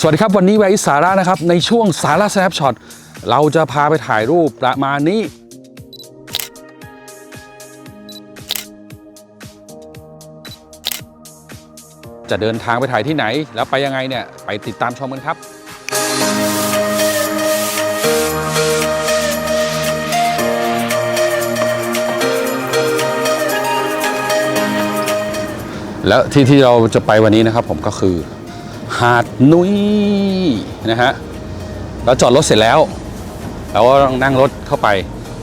สวัสดีครับ วันนี้ไว้สาระนะครับ ในช่วงสาระ snapshot เราจะพาไปถ่ายรูปประมาณนี้ จะเดินทางไปถ่ายที่ไหน แล้วไปยังไงเนี่ย ไปติดตามชมกันครับแล้วที่ที่เราจะไปวันนี้นะครับผมก็คือ หาดนุ้ยนะฮะเราจอดรถเสร็จแล้วเราก็ต้องนั่งรถเข้าไป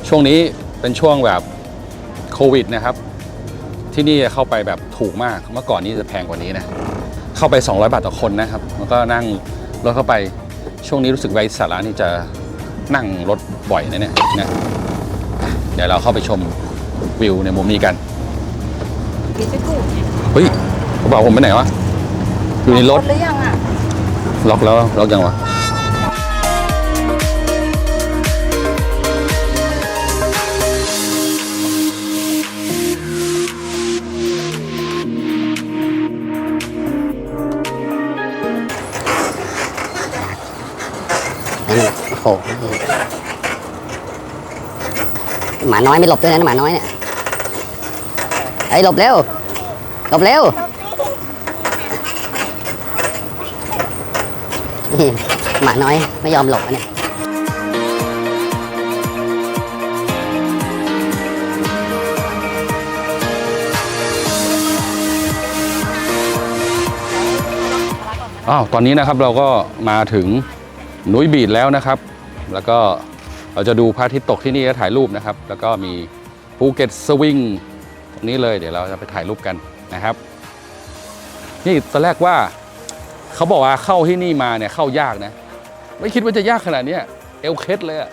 ช่วงนี้เป็นช่วงแบบโควิดนะครับ ที่นี่เข้าไปแบบถูกมากเมื่อก่อนนี้จะแพงกว่านี้นะเข้าไป 200 บาทต่อคนนะครับแล้วก็นั่งรถเข้าไปช่วงนี้รู้สึกไวสาระนี่จะนั่งรถบ่อยนะเนี่ยนะเดี๋ยวเราเข้าไปชมวิวในมุมนี้กันเฮ้ยกระเป๋าผมไปไหนวะ อยู่ในรถหรือยังอะล็อกแล้วล็อกยังวะนั่นแหละโอ้โหหมาน้อยไม่หลบด้วยนะหมาน้อยเนี่ยไอ้ยหลบเร็วหลบเร็ว หมาน้อยไม่ยอมหลบอะเนี่ยอ้าวตอนนี้นะครับเราก็มาถึงนุยบีดแล้วนะครับ แล้วก็เราจะดูพระอาทิตย์ตกที่นี่และถ่ายรูปนะครับ แล้วก็มีภูเก็ตสวิงตรงนี้เลยเดี๋ยวเราจะไปถ่ายรูปกันนะครับ นี่ตอนแรกว่า เขาบอกว่าเข้าที่นี่มาเนี่ยเข้ายากนะ ไม่คิดว่าจะยากขนาดนี้เอลเคสเลยอะ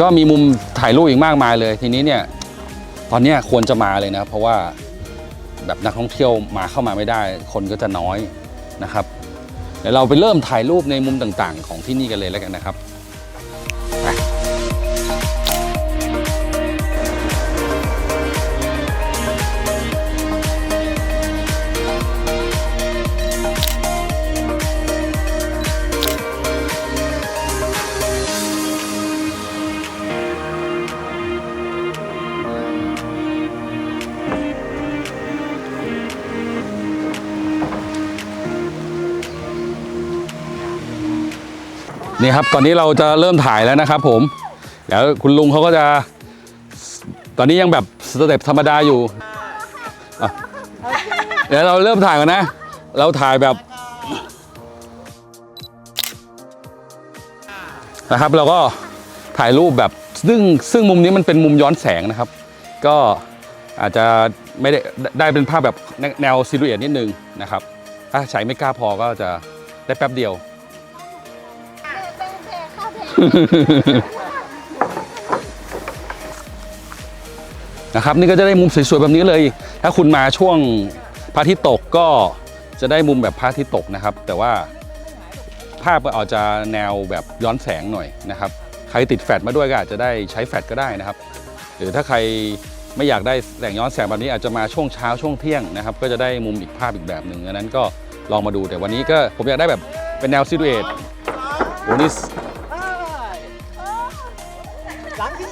ก็มีมุมถ่ายรูปอีกมากมายเลย ทีนี้เนี่ยตอนนี้ควรจะมาเลยนะ เพราะว่าแบบนักท่องเที่ยวมาเข้ามาไม่ได้ คนก็จะน้อยนะครับ เดี๋ยวเราไปเริ่มถ่ายรูปในมุมต่างๆ ของที่นี่กันเลยแล้วกันนะครับ นี่ครับตอนนี้เราจะเริ่มถ่ายแล้วนะครับ ผมเดี๋ยวคุณลุงเขาก็จะ ตอนนี้ยังแบบสเต็ปธรรมดาอยู่อะเดี๋ยวเราเริ่มถ่ายกันนะ เราถ่ายแบบนะครับ เราก็ถ่ายรูปแบบซึ่งซึ่งมุมนี้มันเป็นมุมย้อนแสงนะครับ ก็อาจจะไม่ได้ได้เป็นภาพแบบแนวซิลูเอตนิดนึงนะครับ ถ้าใช้ไม่กล้าพอก็จะได้แป๊บเดียว นะครับนี่ก็จะได้มุมสวยๆแบบนี้เลย ถ้าคุณมาช่วงพระอาทิตย์ตกก็จะได้มุมแบบพระอาทิตย์ตกนะครับ แต่ว่าภาพอาจจะแนวแบบย้อนแสงหน่อยนะครับ ใครติดแฟลชมาด้วยก็อาจจะได้ใช้แฟลชก็ได้นะครับ หรือถ้าใครไม่อยากได้แสงย้อนแสงแบบนี้อาจจะมาช่วงเช้าช่วงเที่ยงนะครับ ก็จะได้มุมอีกภาพอีกแบบหนึ่งอันนั้นก็ลองมาดูแต่วันนี้ก็ผมอยากได้แบบเป็นแนวซิลูเอตโอ้นี่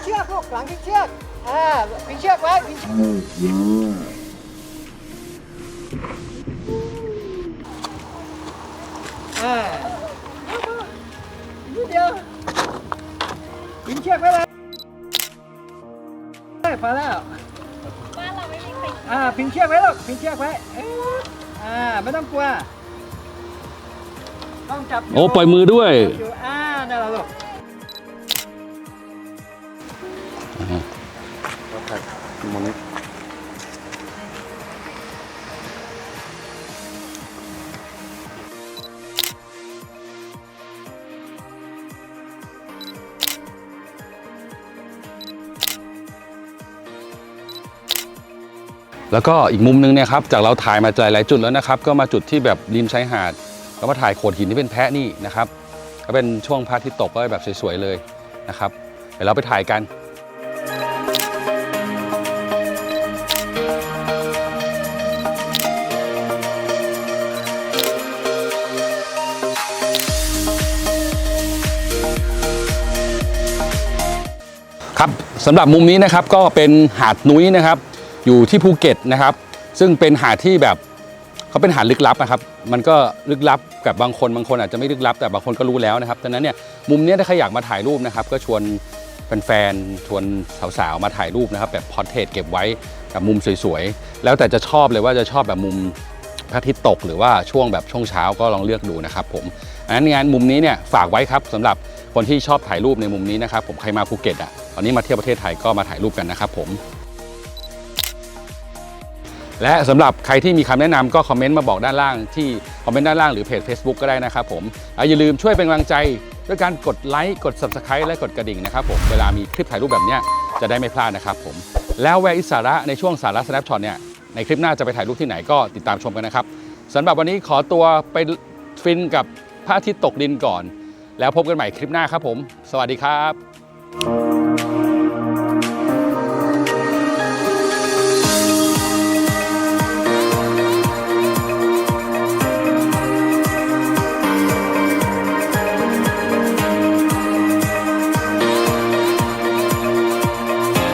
เชือกลูกหลังพิงเชือกอ่าพิงเชือกไว้พิงเชือกอ่านิดเดียวพิงเชือกไว้เลยเอ้ยพอแล้วบ้านเราไม่มีใครอ่าพิงเชือกไว้ลูกพิงเชือกไว้เอ้ยอ่าไม่ต้องกลัวต้องจับโอ้ปล่อยมือด้วยอยู่อ่านั่นแหละลูกแล้วก็อีกมุมนึงเนี่ยครับจากเราถ่ายมาหลายๆจุดแล้วนะครับ ก็มาจุดที่แบบริมชายหาดก็มาถ่ายโขดหินที่เป็นแพะนี่นะครับ ก็เป็นช่วงพระอาทิตย์ตกก็แบบสวยๆเลยนะครับ เดี๋ยวเราไปถ่ายกัน สำหรับมุมนี้นะครับก็เป็นหาดนุ้ยนะครับ อยู่ที่ภูเก็ตนะครับ ซึ่งเป็นหาดที่แบบเขาเป็นหาดลึกลับนะครับ มันก็ลึกลับกับบางคนบางคนอาจจะไม่ลึกลับ แต่บางคนก็รู้แล้วนะครับดังนั้นเนี่ยมุมนี้ถ้าใครอยากมาถ่ายรูปนะครับ ก็ชวนแฟนๆชวนสาวๆมาถ่ายรูปนะครับ แบบพอร์เทรตเก็บไว้กับมุมสวยๆแล้วแต่จะชอบเลยว่าจะชอบแบบมุมพระอาทิตย์ตกหรือว่าช่วงแบบช่วงเช้าก็ลองเลือกดูนะครับผม อันนั้นงานมุมนี้เนี่ยฝากไว้ครับสำหรับคนที่ชอบถ่ายรูปในมุมนี้นะครับผมใครมาภูเก็ตอะตอนนี้มาเที่ยวประเทศไทยก็มาถ่ายรูปกันนะครับผมและสำหรับใครที่มีคำแนะนำก็คอมเมนต์มาบอกด้านล่างที่คอมเมนต์ด้านล่างหรือเพจ Facebook ก็ได้นะครับผมอย่าลืมช่วยเป็นกำลังใจด้วยการกดไลค์กด Subscribe และกดกระดิ่งนะครับผมเวลามีคลิปถ่ายรูปแบบนี้จะได้ไม่พลาดนะครับผมแล้วแวร์อิสาระในช่วงสาระ Snapshot เนี่ยในคลิปหน้าจะไปถ่ายรูปที่ไหนก็ติดตามชมกันนะครับสำหรับวันนี้ขอตัวไปฟินกับ พระอาทิตย์ตกดินก่อน แล้วพบกันใหม่คลิปหน้าครับผม สวัสดีครับ